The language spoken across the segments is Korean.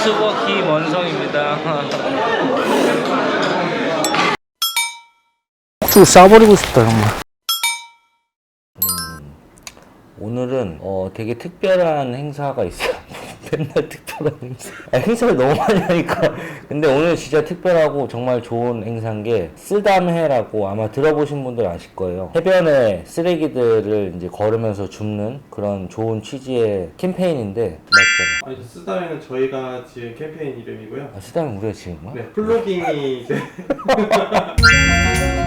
유튜버 김원성입니다. 쭉 싸버리고 싶다 정말. 음, 오늘은 어, 되게 특별한 행사가 있어요. 맨날 특별한 행사. 아, 행사를 너무 많이 하니까. 근데 오늘 진짜 특별하고 정말 좋은 행사인 게 쓰담해라고 아마 들어보신 분들 아실 거예요. 해변에 쓰레기들을 이제 걸으면서 줍는 그런 좋은 취지의 캠페인인데 맞잖아. 아니 쓰다에는 저희가 지은 캠페인 이름이고요. 아, 쓰담이 우리가 지은 거야? 네, 플로깅이 이제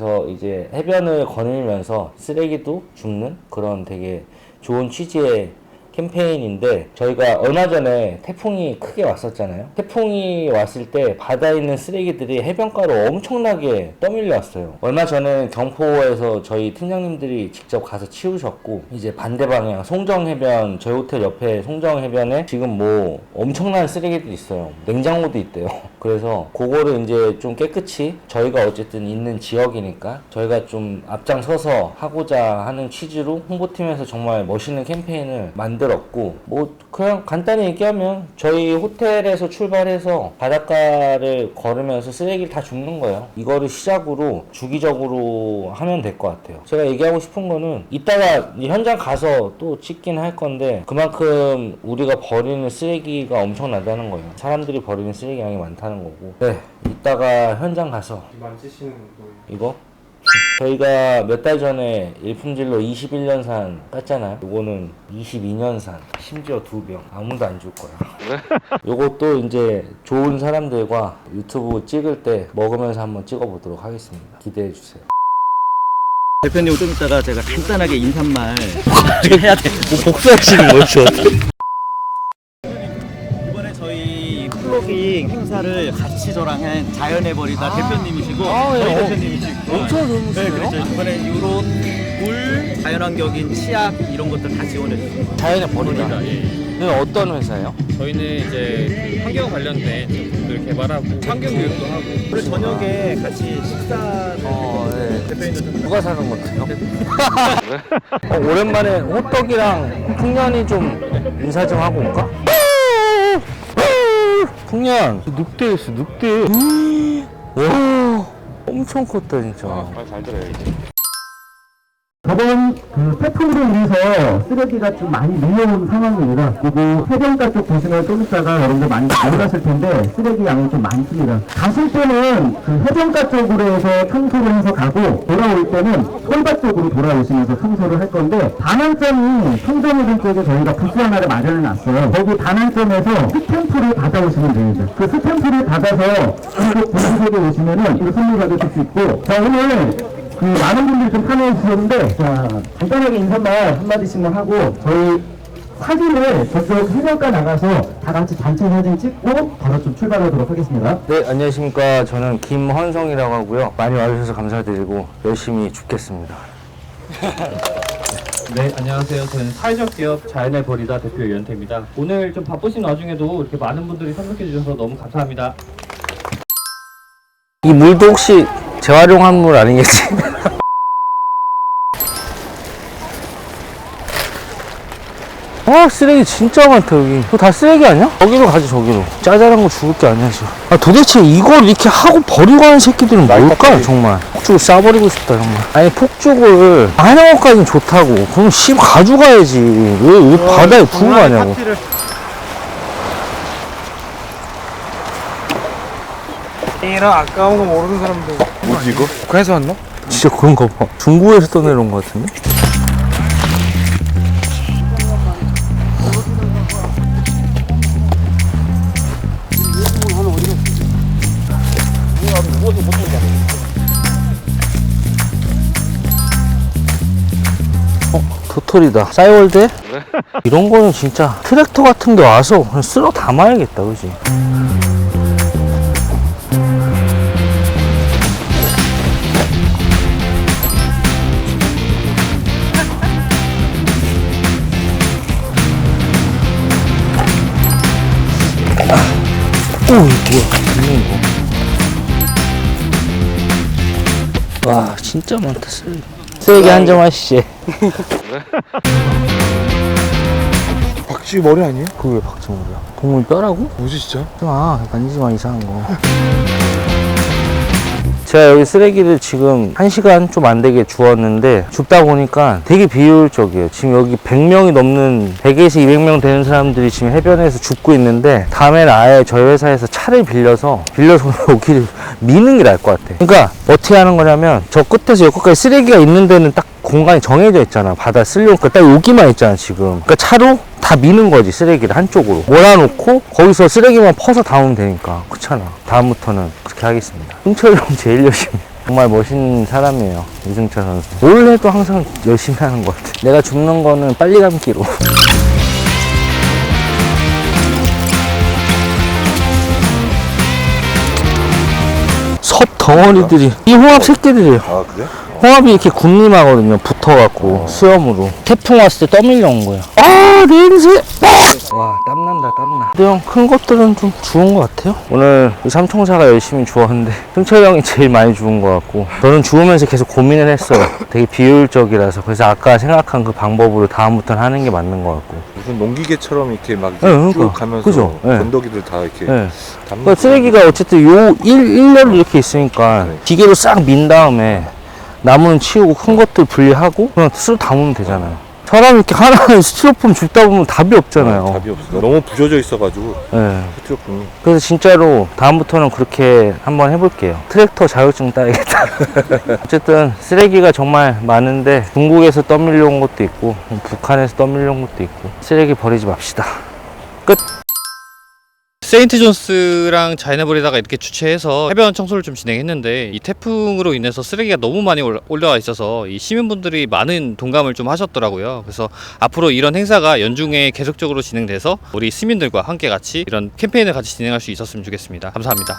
그래서 이제 해변을 거닐면서 쓰레기도 줍는 그런 되게 좋은 취지의 캠페인인데 저희가 얼마 전에 태풍이 크게 왔었잖아요. 태풍이 왔을 때 바다에 있는 쓰레기들이 해변가로 엄청나게 떠밀려 왔어요. 얼마 전에 경포에서 저희 팀장님들이 직접 가서 치우셨고 이제 반대 방향 송정해변 저희 호텔 옆에 송정해변에 지금 뭐 엄청난 쓰레기들이 있어요. 냉장고도 있대요. 그래서 그거를 이제 좀 깨끗이 저희가 어쨌든 있는 지역이니까 저희가 좀 앞장서서 하고자 하는 취지로 홍보팀에서 정말 멋있는 캠페인을 만들 었고 뭐 그냥 간단히 얘기하면 저희 호텔에서 출발해서 바닷가를 걸으면서 쓰레기를 다 줍는 거예요. 이거를 시작으로 주기적으로 하면 될 것 같아요. 제가 얘기하고 싶은 거는 이따가 이 현장 가서 또 찍긴 할 건데 그만큼 우리가 버리는 쓰레기가 엄청나다는 거예요. 사람들이 버리는 쓰레기 양이 많다는 거고. 네, 이따가 현장 가서 만지시는 거예요. 이거 저희가 몇 달 전에 일품질로 21년산 깠잖아요. 요거는 22년산, 심지어 두 병. 아무도 안 줄 거야. 요것도 이제 좋은 사람들과 유튜브 찍을 때 먹으면서 한번 찍어보도록 하겠습니다. 기대해 주세요. 대표님 좀 이따가 제가 간단하게 인사말 해야 돼. 뭐 복수하시는 거죠? 행사를 같이 저랑 한 자연의 버리다 대표님이시고 아, 예. 저희 어, 대표님이시고 엄청 네, 재밌어요. 그렇죠. 이번에 유로, 물, 자연환경인 치약 이런 것들 다 지원해 주세요. 자연의 버리다. 예. 네, 어떤 회사예요? 저희는 이제 그 환경 관련된 제품들 개발하고 환경 교육도 하고 오늘 저녁에 같이 식사 어, 네. 대표님도 좀 누가 사는 것 같아요? 어, 오랜만에 호떡이랑 풍년이 좀 인사 좀 하고 올까? 풍년 늑대 있어 늑대 와 엄청 컸다 진짜 잘 들어야지. 저번 그 태풍으로 인해서 쓰레기가 좀 많이 밀려온 상황입니다. 그리고 해변가 쪽 보시면 좀 이따가 여러분들 많이 올랐을 텐데 쓰레기 양이 좀 많습니다. 가실 때는 그 해변가 쪽으로 해서 청소를 해서 가고 쪽으로 돌아오시면서 청소를 할 건데 반환점이 청정해변 쪽에 저희가 부스 하나를 마련해 놨어요. 거기 반환점에서 스탬프를 받아오시면 됩니다. 그 스탬프를 받아서 이쪽 분수석에 오시면은 이거 선물 받으실 수 있고 자 오늘 그 많은 분들이 좀 참여해 주셨는데 자 간단하게 인사말 한마디씩만 하고 저희 사진을 저쪽 해변가 나가서 다 같이 단체 사진 찍고 바로 좀 출발하도록 하겠습니다. 네 안녕하십니까 저는 김헌성이라고 하고요 많이 와주셔서 감사드리고 열심히 죽겠습니다 네, 안녕하세요. 저는 사회적 기업 자연의 버리다 대표 유현태입니다. 오늘 좀 바쁘신 와중에도 이렇게 많은 분들이 참석해 주셔서 너무 감사합니다. 이 물도 혹시 재활용한 물 아니겠지? 아 쓰레기 진짜 많다 여기. 이거 다 쓰레기 아니야? 저기로 가지 저기로. 짜잘한 거 죽을 게 아니야 지금. 아 도대체 이걸 이렇게 하고 버리고 가는 새끼들은 뭘까 정말? 폭죽을 싸버리고 싶다 정말. 아니 폭죽을 하는 것까지는 좋다고. 그럼 씨 가져가야지. 왜, 왜 바다에 두고 가냐고. 이런 아까운 거 모르는 사람들. 뭐지 이거? 북한에서 왔나? 진짜 그런가 봐. 중국에서 떠내려온 것 같은데? 어, 도토리다. 싸이월드? 이런 거는 진짜 트랙터 같은 데 와서 그냥 쓸어 담아야겠다, 그지? 오, 이거 뭐야? 있네, 이거. 와, 진짜 많다 쓰레기 쓰레기 한 점 하시지 박쥐 머리 아니에요? 그게 박정우야 동물 뼈라고? 뭐지 진짜? 아 만지지 마 이상한 거 제가 여기 쓰레기를 지금 1시간 좀 안 되게 주웠는데 줍다 보니까 되게 비효율적이에요. 지금 여기 100명이 넘는 100에서 200명 되는 사람들이 지금 해변에서 줍고 있는데 다음에는 아예 저희 회사에서 차를 빌려서 빌려서 여기를 미는 게 나을 것 같아. 그러니까 어떻게 하는 거냐면 저 끝에서 여기까지 쓰레기가 있는 데는 딱 공간이 정해져 있잖아. 바다 쓸려니까 딱 여기만 있잖아 지금. 그러니까 차로 다 미는 거지 쓰레기를 한쪽으로. 몰아놓고 거기서 쓰레기만 퍼서 담으면 되니까. 그렇잖아. 다음부터는 그렇게 하겠습니다. 승철 형 제일 열심히. 정말 멋있는 사람이에요 이승철 선수. 뭘 해도 항상 열심히 하는 것 같아. 내가 줍는 거는 빨리 감기로. 섭 덩어리들이. 이 홍합 새끼들이에요. 아 그래? 홍합이 이렇게 군림하거든요. 붙어갖고 수염으로. 태풍 왔을 때 떠밀려 온 거야. 아 냄새. 와 땀난다 땀나. 근데 형 큰 것들은 좀 주운 것 같아요. 오늘 이 삼총사가 열심히 주웠는데 승철 형이 제일 많이 주운 것 같고 저는 주우면서 계속 고민을 했어요. 되게 비효율적이라서 그래서 아까 생각한 그 방법으로 다음부터는 하는 게 맞는 것 같고. 무슨 농기계처럼 이렇게 막 네, 그러니까. 쭉 가면서 그죠? 네. 건더기들 다 이렇게 네. 담는 그러니까 쓰레기가 어쨌든 요 일, 일렬로 이렇게 있으니까 네. 기계로 싹 민 다음에 나무는 치우고 큰 것들 분리하고 그냥 스스로 담으면 되잖아요. 사람이 이렇게 하나의 스티로폼 줍다 보면 답이 없잖아요. 답이 없어. 너무 부져져 있어가지고 예. 스티로폼이 그래서 진짜로 다음부터는 그렇게 한번 해볼게요. 트랙터 자격증 따야겠다. 어쨌든 쓰레기가 정말 많은데 중국에서 떠밀려온 것도 있고 북한에서 떠밀려온 것도 있고 쓰레기 버리지 맙시다. 끝. 세인트 존스랑 자이네버리다가 이렇게 주최해서 해변 청소를 좀 진행했는데 이 태풍으로 인해서 쓰레기가 너무 많이 올라- 올라와 있어서 이 시민분들이 많은 동감을 좀 하셨더라고요. 그래서 앞으로 이런 행사가 연중에 계속적으로 진행돼서 우리 시민들과 함께 같이 이런 캠페인을 같이 진행할 수 있었으면 좋겠습니다. 감사합니다.